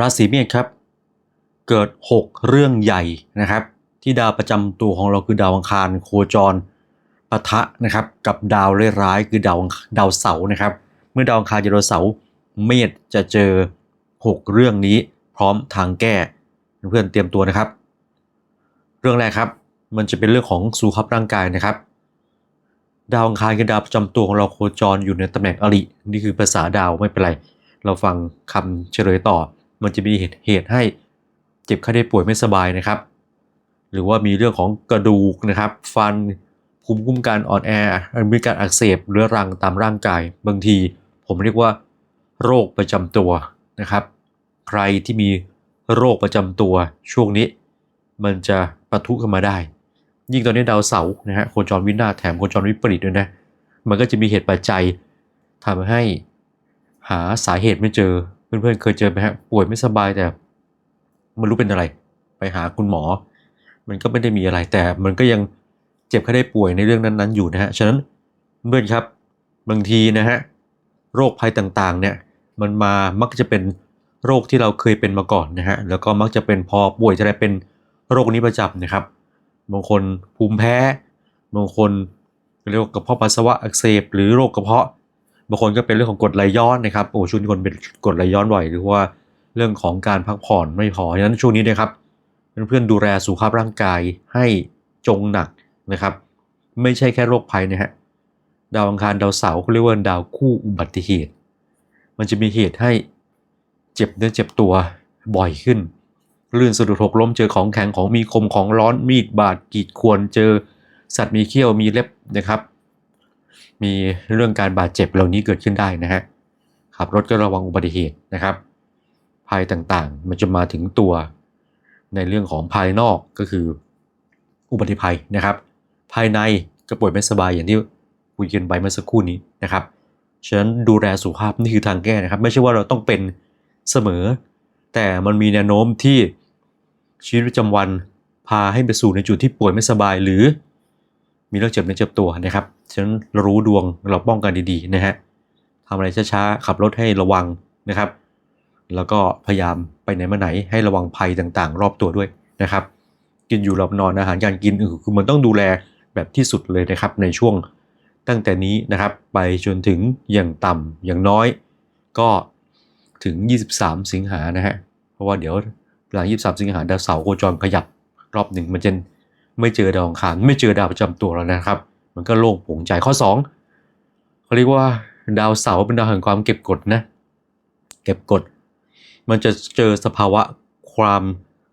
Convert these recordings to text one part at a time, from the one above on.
ราศีเมษครับ เกิด 6 เรื่องใหญ่นะครับ ที่ดาวประจำตัวของเราคือดาวอังคารโคจรปะทะนะครับ กับดาวร้ายๆคือดาวดาวเสาร์นะครับ เมื่อดาวอังคารเจอดาวเสาร์เมษจะเจอ 6 เรื่องนี้พร้อมทางแก้เพื่อนเตรียมตัวนะครับ เรื่องแรกครับ มันจะเป็นเรื่องของสุขภาพร่างกายนะครับ ดาวอังคารคือดาวประจำตัวของเราโคจรอยู่ในตำแหน่งอรินี่คือภาษาดาวไม่เป็นไร เราฟังคำเฉลยต่อ มันจะมีเหตุเหตุให้เจ็บไข้ได้ป่วยไม่สบายนะครับ หรือว่ามีเรื่องของกระดูกนะครับ ฟันภูมิคุ้มกันอ่อนแอมีการอักเสบเรื้อรังตามร่างกาย บางทีผมเรียกว่า โรคประจำตัวนะครับ ใครที่มีโรคประจำตัวช่วงนี้ มันจะปะทุขึ้นมาได้ ยิ่งตอนนี้ดาวเสาร์นะฮะโคจรวินาศแถมโคจรวิปริตด้วยนะมันก็จะมีเหตุปัจจัยทำให้หาสาเหตุไม่เจอ เพื่อนๆเคยเจอไหมฮะป่วยไม่สบายแต่ไม่รู้เป็นอะไร ไปหาคุณหมอ มันก็ไม่ได้มีอะไรแต่มันก็ยังเจ็บแค่ได้ป่วยในเรื่องนั้นๆอยู่นะฮะฉะนั้นเพื่อนครับบางทีนะฮะโรคภัยต่างๆเนี่ยมันมามักจะเป็นโรคที่เราเคยเป็นมาก่อนนะฮะแล้วก็มักจะเป็นพอป่วยจะได้เป็นโรคนี้ประจำนะครับบางคนภูมิแพ้บางคนเรียกว่ากระเพาะปัสสาวะอักเสบหรือโรคกระเพาะ บางคนก็เป็นเรื่องของกดไหลย้อนนะครับโอ้ช่วงนี้คนเป็นกดไหลย้อนบ่อยหรือว่าเรื่องของการพักผ่อนไม่พอฉะนั้นช่วงนี้นะครับเพื่อนๆดูแลสุขภาพร่างกายให้จงหนักนะครับ ไม่ใช่แค่โรคภัยนะฮะดาวอังคารดาวเสาร์เขาเรียกว่าดาวคู่อุบัติเหตุ มันจะมีเหตุให้เจ็บเนื้อเจ็บตัวบ่อยขึ้นลื่นสะดุดหกล้มเจอของแข็งของมีคมของร้อนมีดบาดกีดควรเจอสัตว์มีเขี้ยวมีเล็บนะครับ มีเรื่องการบาดเจ็บเหล่านี้เกิดขึ้นได้นะฮะขับรถก็ระวังอุบัติเหตุนะครับ ภัยต่างๆ มันจะมาถึงตัวในเรื่องของภายนอกก็คืออุบัติภัยนะครับ ภายในก็ป่วยไม่สบายอย่างที่คุยกันไปเมื่อสักครู่นี้นะครับฉะนั้นดูแลสุขภาพนี่คือทางแก้นะครับ ไม่ใช่ว่าเราต้องเป็นเสมอ แต่มันมีแนวโน้มที่ชีวิตประจำวันพาให้ไปสู่ในจุดที่ป่วยไม่สบายหรือมีโรคเจ็บในอเจ็บตัวนะครับ ฉะนั้นรู้ดวงเราป้องกันดีๆนะฮะทำอะไรช้าๆขับรถให้ระวังนะครับ แล้วก็พยายามไปไหนมาไหนให้ระวังภัยต่างๆ รอบตัวด้วยนะครับ กินอยู่หลับนอนอาหารการกินเออคือมันต้องดูแลแบบที่สุดเลยนะครับในช่วงตั้งแต่นี้นะครับไปจนถึงอย่างต่ำอย่างน้อย ก็ถึง 23 สิงหานะฮะเพราะว่าเดี๋ยวหลัง 23 สิงหาดาวเสาร์โคจรขยับรอบหนึ่งมันจะไม่เจอดาวอังคารไม่เจอดาวประจำตัวแล้วนะครับ มันก็โล่งโปร่งใจข้อ 2เขาเรียกว่าดาวเสาร์เป็นดาวแห่งความเก็บกดนะ เก็บกด มันจะเจอสภาวะความ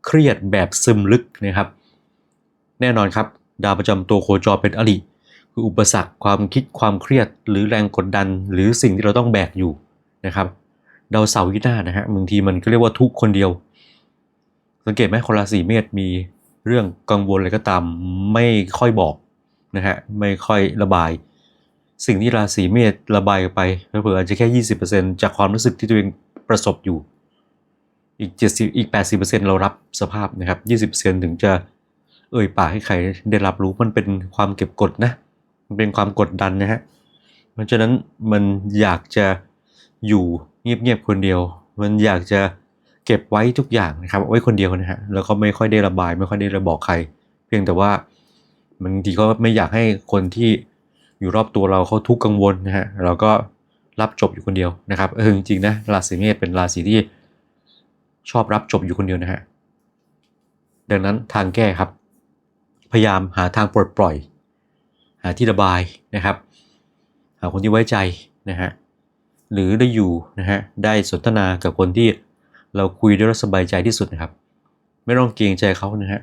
เครียดแบบซึมลึกนะครับ แน่นอนครับ ดาวประจำตัวโคจรเป็นอริคืออุปสรรคความคิดความเครียด หรือแรงกดดัน หรือสิ่งที่เราต้องแบกอยู่นะครับ ดาวเสาร์วินานะฮะบางทีมันก็เรียกว่าทุกคนเดียว สังเกตไหมคนราศีเมษมีเรื่องกังวลอะไรก็ตามไม่ค่อยบอก นะฮะไม่ค่อยระบาย สิ่งที่ราศีเมษระบายไปเผื่ออาจจะแค่ 20%จากความรู้สึกที่ตัวเองประสบอยู่ อีก 70 อีก 80%เรารับสภาพนะครับ 20%ถึงจะเอ่ยปากให้ใครได้รับรู้มันเป็นความเก็บกดนะมันเป็นความกดดันนะฮะเพราะฉะนั้นมันอยากจะอยู่เงียบๆคนเดียว มันอยากจะเก็บไว้ทุกอย่างนะครับไว้คนเดียวนะฮะแล้วก็ไม่ค่อยได้ระบาย ไม่ค่อยได้ระบอกใคร เพียงแต่ว่า บางทีก็ไม่อยากให้คนที่อยู่รอบตัวเราเขาทุกข์กังวลนะฮะเราก็รับจบอยู่คนเดียวนะครับเออจริงๆนะราศีเมษเป็นราศีที่ชอบรับจบอยู่คนเดียวนะฮะดังนั้นทางแก้ครับ พยายามหาทางปลดปล่อย หาที่ระบายนะครับ หาคนที่ไว้ใจนะฮะหรือได้อยู่นะฮะได้สนทนากับคนที่เราคุยด้วยสบายใจที่สุดนะครับ ไม่ต้องเกรงใจเขานะฮะ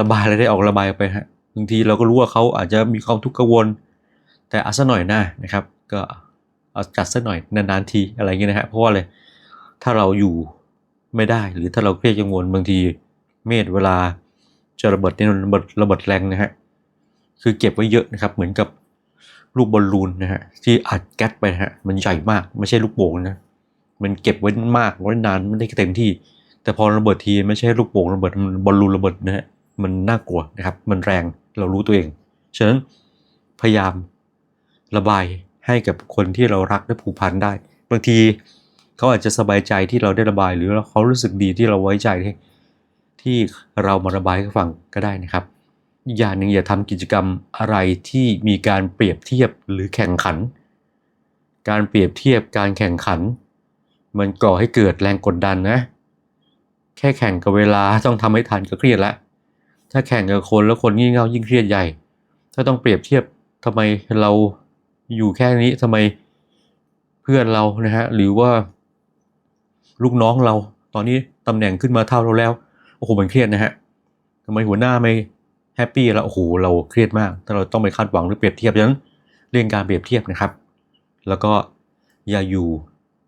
ระบายอะไรได้ออกระบายไปฮะบางทีเราก็รู้ว่าเขาอาจจะมีความทุกข์กังวล แต่อาซะหน่อยหน้านะครับ ก็เอาจัดซะหน่อยนานๆทีอะไรเงี้ยนะฮะเพราะว่าอะไรถ้าเราอยู่ไม่ได้หรือถ้าเราเครียดกังวลบางทีเมษเวลาจะระเบิดเนี่ยระเบิดระเบิดแรงนะฮะคือเก็บไว้เยอะนะครับ เหมือนกับลูกบอลลูนนะฮะที่อัดแก๊สไปะฮะมันใหญ่มากไม่ใช่ลูกโป่งนะมันเก็บไว้มากไว้นานไม่ได้เต็มที่ แต่พอระเบิดทีไม่ใช่ลูกโป่งระเบิดมันบอลลูนระเบิดนะฮะ มันน่ากลัวนะครับ มันแรงเรารู้ตัวเอง ฉะนั้นพยายามระบายให้กับคนที่เรารักและผูกพันได้ บางทีเขาอาจจะสบายใจที่เราได้ระบาย หรือเขารู้สึกดีที่เราไว้ใจที่ที่เรามาระบายให้ฟังก็ได้นะครับอีกอย่างหนึ่งอย่าทำกิจกรรมอะไรที่มีการเปรียบเทียบหรือแข่งขัน การเปรียบเทียบการแข่งขัน มันก่อให้เกิดแรงกดดันนะ แค่แข่งกับเวลาต้องทำให้ทันก็เครียดแล้ว ถ้าแข่งกับคนแล้วคนงี่เง่ายิ่งเครียดใหญ่ ถ้าต้องเปรียบเทียบทำไมเราอยู่แค่นี้ทำไมเพื่อนเรานะฮะหรือว่าลูกน้องเราตอนนี้ตำแหน่งขึ้นมาเท่าเราแล้วโอ้โหมันเครียดนะฮะทำไมหัวหน้าไม่แฮปปี้แล้วโอ้โหเราเครียดมากถ้าเราต้องไปคาดหวังหรือเปรียบเทียบฉะนั้นเรื่องการเปรียบเทียบนะครับ แล้วก็อย่าอยู่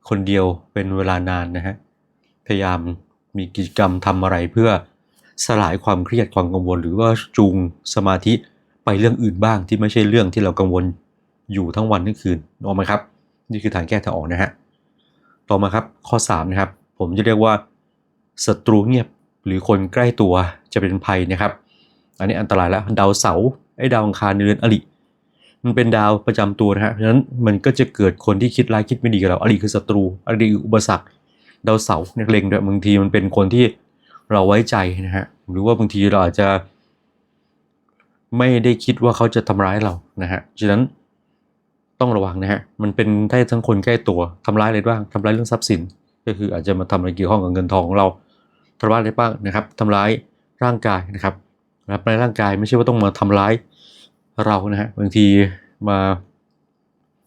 คนเดียวเป็นเวลานานนะฮะพยายามมีกิจกรรมทำอะไรเพื่อ สลายความเครียดความกังวล หรือว่าจูงสมาธิไปเรื่องอื่นบ้างที่ไม่ใช่เรื่องที่เรากังวลอยู่ทั้งวันทั้งคืนออกไหมครับ นี่คือทางแก้ทางออกนะฮะต่อมาครับข้อ3นะครับผมจะเรียกว่าศัตรูเงียบหรือคนใกล้ตัวจะเป็นภัยนะครับ อันนี้อันตรายแล้วดาวเสาร์ไอ้ดาวอังคารในเรือนอริมันเป็นดาวประจำตัวนะฮะเพราะฉะนั้นมันก็จะเกิดคนที่คิดร้ายคิดไม่ดีกับเราอริคือศัตรูอริคืออุปสรรคดาวเสาร์เนี่ยเล็งด้วยบางทีมันเป็นคนที่ เราไว้ใจนะฮะหรือว่าบางทีเราอาจจะ ไม่ได้คิดว่าเขาจะทำร้ายเรานะฮะฉะนั้นต้องระวังนะฮะมันเป็นได้ทั้งคนใกล้ตัวทำร้ายอะไรบ้างทำร้ายเรื่องทรัพย์สิน ก็คืออาจจะมาทำอะไรเกี่ยวข้องกับเงินทองของเราทำร้ายอะไรบ้างนะครับทำร้ายร่างกายนะครับทำร้ายร่างกายไม่ใช่ว่าต้องมาทำร้ายเรานะฮะบางทีมา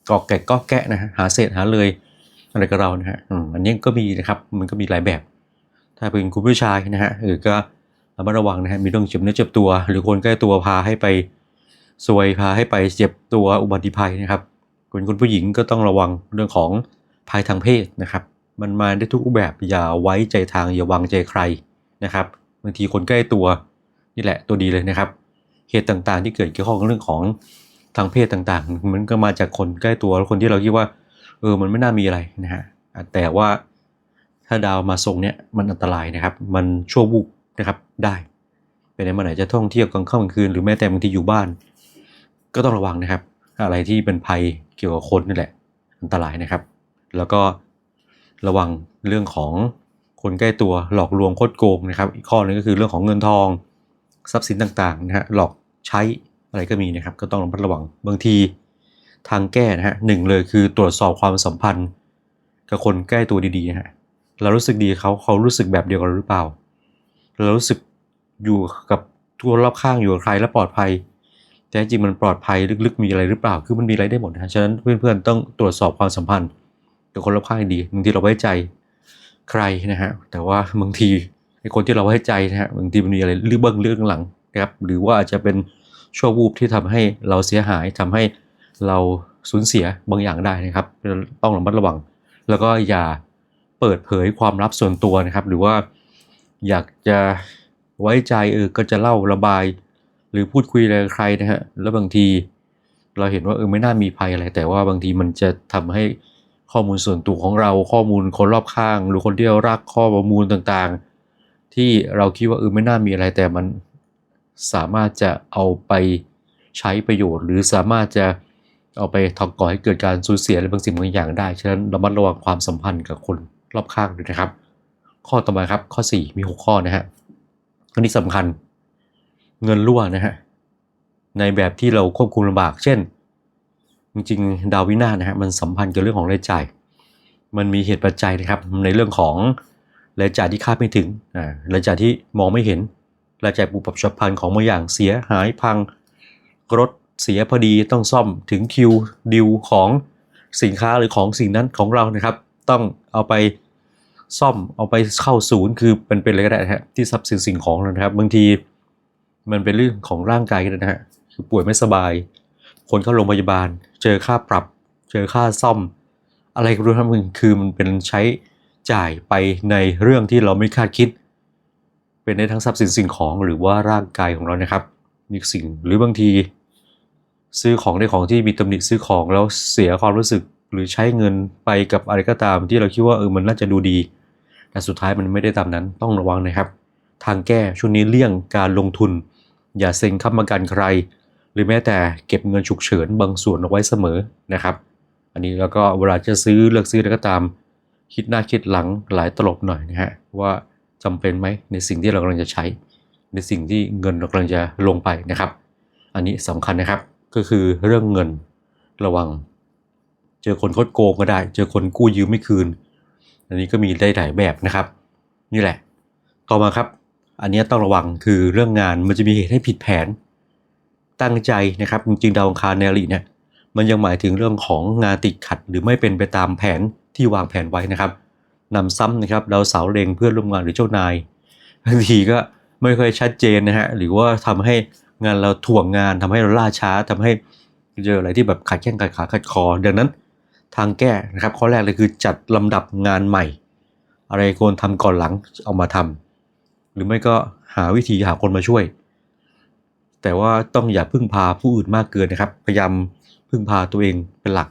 กอกแกะก็แกะนะฮะหาเศษหาเลยอะไรกับเรานะฮะอันนี้ก็มีนะครับมันก็มีหลายแบบ ถ้าเป็นคุณผู้ชายนะฮะเออก็ระมัดระวังนะฮะมีเรื่องเจ็บเนื้อเจ็บตัว หรือคนใกล้ตัวพาให้ไปซวยพาให้ไปเจ็บตัวอุบัติภัยนะครับคุณคุณผู้หญิงก็ต้องระวังเรื่องของภัยทางเพศนะครับ มันมาได้ทุกรูปแบบอย่าไว้ใจทางอย่าวางใจใครนะครับบางทีคนใกล้ตัวนี่แหละตัวดีเลยนะครับ เหตุต่างๆ ที่เกิดเกี่ยวข้องกับเรื่องของทางเพศต่างๆ มันก็มาจากคนใกล้ตัวแล้วคนที่เราคิดว่า เออมันไม่น่ามีอะไรนะฮะแต่ว่า ถ้าดาวมาทรงเนี้ยมันอันตรายนะครับ มันชั่ววูบนะครับได้ไปไหนมาไหนจะท่องเที่ยวกลางค่ำกลางคืนหรือแม้แต่บางทีอยู่บ้าน ก็ต้องระวังนะครับ อะไรที่เป็นภัยเกี่ยวกับคนนี่แหละ อันตรายนะครับ แล้วก็ระวังเรื่องของคนใกล้ตัวหลอกลวงคดโกงนะครับ อีกข้อหนึงก็คือเรื่องของเงินทองทรัพย์สินต่างๆนะฮะหลอกใช้อะไรก็มีนะครับ ก็ต้องระมัดระวังบางทีทางแก้นะฮะหนึ่งเลยคือตรวจสอบความสัมพันธ์ กับคนใกล้ตัวดีๆนะฮะ เรารู้สึกดีเขาเขารู้สึกแบบเดียวกับเราหรือเปล่า เรารู้สึกอยู่กับทุกคนรอบข้างอยู่กับใครแล้วปลอดภัย แต่จริงมันปลอดภัยลึกๆมีอะไรหรือเปล่า คือมันมีอะไรได้หมดนะฉะนั้นเพื่อนๆต้องตรวจสอบความสัมพันธ์กับคนรอบข้างดีบางทีเราไว้ใจใครนะฮะแต่ว่าบางทีไอ้คนที่เราไว้ใจนะฮะบางทีมันมีอะไรลึกเบื้องลึกหลังนะครับหรือว่าอาจจะเป็นชั่ววูบที่ทำให้เราเสียหายทำให้เราสูญเสียบางอย่างได้นะครับ ต้องระมัดระวัง แล้วก็อย่า เปิดเผยความลับส่วนตัวนะครับ หรือว่าอยากจะไว้ใจเออก็จะเล่าระบาย หรือพูดคุยอะไรกับใครนะฮะแล้วบางทีเราเห็นว่าเออไม่น่ามีภัยอะไร แต่ว่าบางทีมันจะทำให้ข้อมูลส่วนตัวของเราข้อมูลคนรอบข้าง หรือคนที่เรารักข้อมูลต่างๆ ที่เราคิดว่าเออไม่น่ามีอะไรแต่มันสามารถจะเอาไปใช้ประโยชน์ หรือสามารถจะเอาไปทำก่อให้เกิดการสูญเสียอะไรบางสิ่งบางอย่างได้ ฉะนั้นระมัดระวังความสัมพันธ์กับคน รอบข้างด้วยนะครับ ข้อต่อมาครับข้อ 4 มี 6 ข้อนะฮะอันนี้สำคัญเงินรั่วนะฮะในแบบที่เราควบคุมลำบาก เช่น จริงๆ ดาววินาศนะฮะมันสัมพันธ์กับเรื่องของรายจ่าย มันมีเหตุปัจจัยนะครับในเรื่องของรายจ่ายที่คาดไม่ถึงอ่ารายจ่ายที่มองไม่เห็นรายจ่ายปุบปับฉับพลันของบางอย่างเสียหายพังรถเสียพอดีต้องซ่อมถึงคิวดิวของสินค้าหรือของสิ่งนั้นของเรานะครับ ต้อง เอาไปซ่อมเอาไปเข้าศูนย์คือเป็นเป็นอะไรก็ได้ฮะที่ทรัพย์สินสิ่งของนะครับ บางทีมันเป็นเรื่องของร่างกายกันนะฮะคือป่วยไม่สบาย คนเข้าโรงพยาบาล เจอค่าปรับ เจอค่าซ่อม อะไรก็รู้ทั้งมึงคือมันเป็นใช้จ่ายไปในเรื่องที่เราไม่คาดคิด เป็นในทั้งทรัพย์สินสิ่งของหรือว่าร่างกายของเรานะครับนี่สิ่งหรือบางที ซื้อของในของที่มีตำหนิซื้อของแล้วเสียความรู้สึก หรือใช้เงินไปกับอะไรก็ตามที่เราคิดว่าเออมันน่าจะดูดี แต่สุดท้ายมันไม่ได้ตามนั้นต้องระวังนะครับ ทางแก้ช่วงนี้เลี่ยงการลงทุน อย่าเซ็งค้ำประกันใคร หรือแม้แต่เก็บเงินฉุกเฉินบางส่วนเอาไว้เสมอนะครับ อันนี้แล้วก็เวลาจะซื้อเลือกซื้ออะไรก็ตาม คิดหน้าคิดหลังหลายตลบหน่อยนะฮะว่าจำเป็นไหมในสิ่งที่เรากำลังจะใช้ ในสิ่งที่เงินเรากำลังจะลงไปนะครับ อันนี้สำคัญนะครับก็คือเรื่องเงินระวัง เจอคนคดโกงก็ได้ เจอคนกู้ยืมไม่คืน อันนี้ก็มีได้หลายแบบนะครับ นี่แหละ ต่อมาครับ อันนี้ต้องระวังคือเรื่องงานมันจะมีเหตุให้ผิดแผน ตั้งใจนะครับจริงๆดาวอังคารในอริเนี่ยมันยังหมายถึงเรื่องของงานติดขัด หรือไม่เป็นไปตามแผนที่วางแผนไว้นะครับนำซ้ำนะครับดาวเสาเล็งเพื่อนร่วมงานหรือเจ้านายบางทีก็ไม่ค่อยชัดเจนนะฮะหรือว่าทำให้งานเราถ่วงงานทำให้เราล่าช้าทำให้เจออะไรที่แบบขัดแข้งขัดขาขัดคอ ดังนั้น ทางแก้นะครับข้อแรกเลยคือจัดลำดับงานใหม่ อะไรควรทำก่อนหลังเอามาทำหรือไม่ก็หาวิธีหาคนมาช่วย แต่ว่าต้องอย่าพึ่งพาผู้อื่นมากเกินนะครับ พยายามพึ่งพาตัวเองเป็นหลัก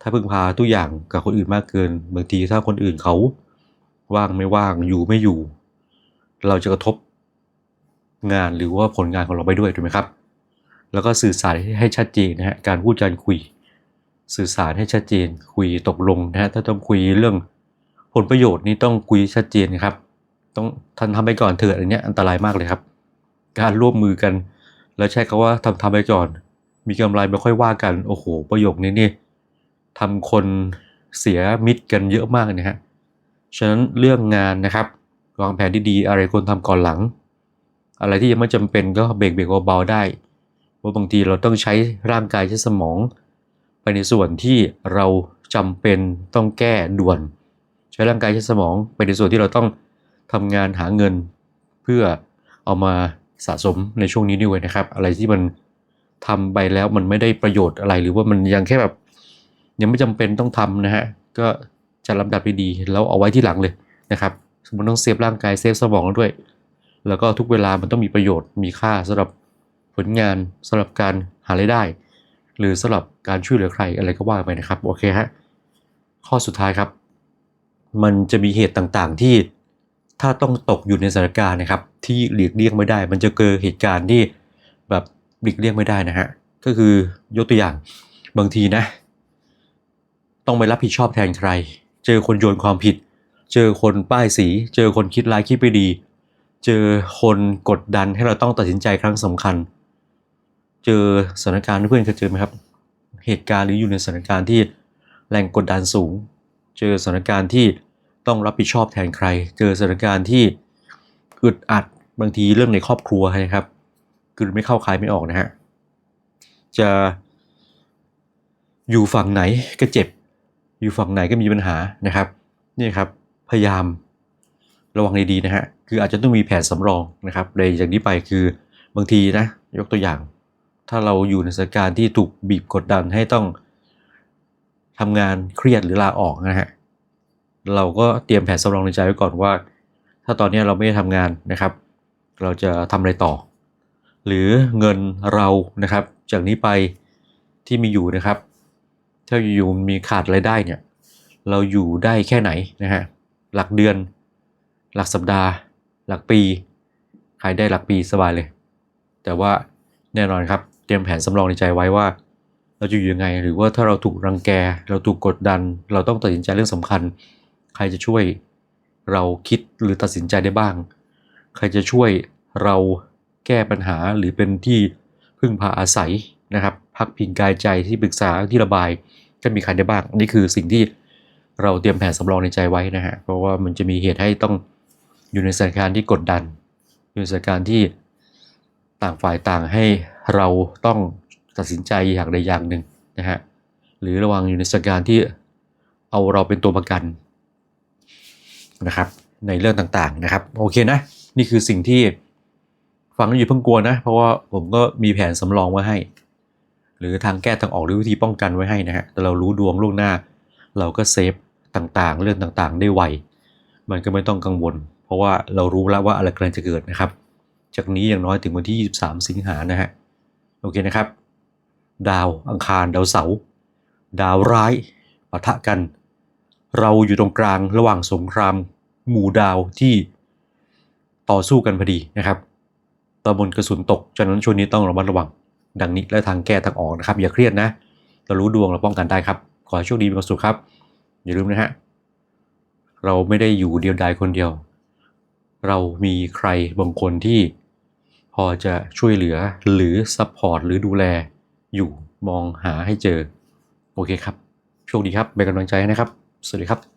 ถ้าพึ่งพาทุกอย่างกับคนอื่นมากเกิน บางทีถ้าคนอื่นเขาว่างไม่ว่างอยู่ไม่อยู่ เราจะกระทบงานหรือว่าผลงานของเราไปด้วยถูกไหมครับ แล้วก็สื่อสารให้ชัดเจนนะฮะการพูดการคุย สื่อสารให้ชัดเจนคุยตกลงนะฮะถ้าต้องคุยเรื่องผลประโยชน์นี่ต้องคุยชัดเจนนครับ ต้องทันทำไปก่อนเถอะอันนี้อันตรายมากเลยครับ การร่วมมือกัน แล้วใช้คาว่าทำทำไปก่อน มีกำไรไม่ค่อยว่ากันโอ้โห ประโยคนี้นี่ทำคนเสียมิตรกันเยอะมากนะฮะฉะนั้นเรื่องงานนะครับวางแผนที่ดีอะไรควรทำก่อนหลัง อะไรที่ยังไม่จำเป็นก็เบรกเบรกเบาๆได้เพราะบางทีเราต้องใช้ร่างกายใช้สมอง ไปในส่วนที่เราจำเป็นต้องแก้ด่วน ใช้ร่างกายใช้สมองไปในส่วนที่เราต้องทำงานหาเงิน เพื่อเอามาสะสมในช่วงนี้ด้วยนะครับ อะไรที่มันทำไปแล้วมันไม่ได้ประโยชน์อะไรหรือว่ามันยังแค่แบบยังไม่จำเป็นต้องทำนะฮะก็จะลำดับดีๆแล้วเอาไว้ที่หลังเลยนะครับสมันต้องเซฟร่างกายเซฟสมองด้วย แล้วก็ทุกเวลามันต้องมีประโยชน์มีค่าสำหรับผลงานสำหรับการหารายได้ หรือสำหรับการช่วยเหลือใครอะไรก็ว่าไปนะครับโอเคฮะข้อสุดท้ายครับ มันจะมีเหตุต่างๆที่ถ้าต้องตกอยู่ในสถานการณ์นะครับ ที่หลีกเลี่ยงไม่ได้ มันจะเกิดเหตุการณ์ที่แบบหลีกเลี่ยงไม่ได้นะฮะก็คือยกตัวอย่างบางทีนะ ต้องไปรับผิดชอบแทนใคร เจอคนโยนความผิด เจอคนป้ายสี เจอคนคิดร้ายคิดไม่ดี เจอคนกดดันให้เราต้องตัดสินใจครั้งสำคัญเจอสถานการณ์เพื่อนเคยเจอไหมครับ เหตุการณ์หรืออยู่ในสถานการณ์ที่แรงกดดันสูง เจอสถานการณ์ที่ต้องรับผิดชอบแทนใคร เจอสถานการณ์ที่อึดอัดบางทีเรื่องในครอบครัวนะครับคือไม่เข้าใครไม่ออกนะฮะจะอยู่ฝั่งไหนก็เจ็บ อยู่ฝั่งไหนก็มีปัญหานะครับนี่ครับพยายามระวังดีๆนะฮะคืออาจจะต้องมีแผนสำรองนะครับเลยจากนี้ไปคือบางทีนะยกตัวอย่าง ถ้าเราอยู่ในสถานการณ์ที่ถูกบีบกดดันให้ต้องทำงานเครียดหรือลาออกนะฮะ เราก็เตรียมแผนสำรองในใจไว้ก่อนว่า ถ้าตอนนี้เราไม่ได้ทำงานนะครับ เราจะทำอะไรต่อ หรือเงินเรานะครับ จากนี้ไปที่มีอยู่นะครับ ถ้าอยู่มีขาดรายได้เนี่ย เราอยู่ได้แค่ไหนนะฮะ หลักเดือน หลักสัปดาห์ หลักปีใครได้หลักปีสบายเลย แต่ว่าแน่นอนครับ เตรียมแผนสำรองในใจไว้ว่า เราจะอยู่ยังไง หรือว่าถ้าเราถูกรังแก เราถูกกดดัน เราต้องตัดสินใจเรื่องสำคัญ ใครจะช่วยเราคิดหรือตัดสินใจได้บ้าง ใครจะช่วยเราแก้ปัญหาหรือเป็นที่พึ่งพาอาศัยนะครับพักพิงกายใจที่ปรึกษาที่ระบายจะมีใครได้บ้างนี่คือสิ่งที่เราเตรียมแผนสำรองในใจไว้นะฮะเพราะว่ามันจะมีเหตุให้ต้องอยู่ในสถานการณ์ที่กดดัน อยู่ในสถานการณ์ที่ ต่างฝ่ายต่างให้เราต้องตัดสินใจอย่างใดอย่างหนึ่งนะฮะหรือระวังอยู่ในสถานการณ์ที่เอาเราเป็นตัวประกันนะครับในเรื่องต่างๆนะครับโอเคนะนี่คือสิ่งที่ฟังแล้วอย่าเพิ่งกลัวนะ เพราะว่าผมก็มีแผนสำรองไว้ให้ หรือทางแก้ทางออกหรือวิธีป้องกันไว้ให้นะฮะแต่เรารู้ดวงล่วงหน้า เราก็เซฟต่างๆ เรื่องต่างๆ ได้ไวมันก็ไม่ต้องกังวล เพราะว่าเรารู้แล้วว่าอะไรกำลังจะเกิดนะครับ จากนี้อย่างน้อยถึงวันที่ 23 สิงหานะฮะ โอเคนะครับ ดาวอังคารดาวเสาร์ดาวร้ายปะทะกัน เราอยู่ตรงกลางระหว่างสงคราม หมู่ดาวที่ต่อสู้กันพอดีนะครับตะบนกระสุนตกฉะนั้นช่วงนี้ต้องระมัดระวัง ดังนี้และทางแก้ทางออกนะครับ อย่าเครียดนะเรารู้ดวงเราป้องกันได้ครับ ขอให้โชคดีมีความสุขครับ อย่าลืมนะฮะเราไม่ได้อยู่เดียวดายคนเดียว เรามีใครบางคนที่ พอจะช่วยเหลือหรือซัพพอร์ตหรือดูแลอยู่มองหาให้เจอ โอเคครับ โชคดีครับ เป็นกำลังใจนะครับ สวัสดีครับ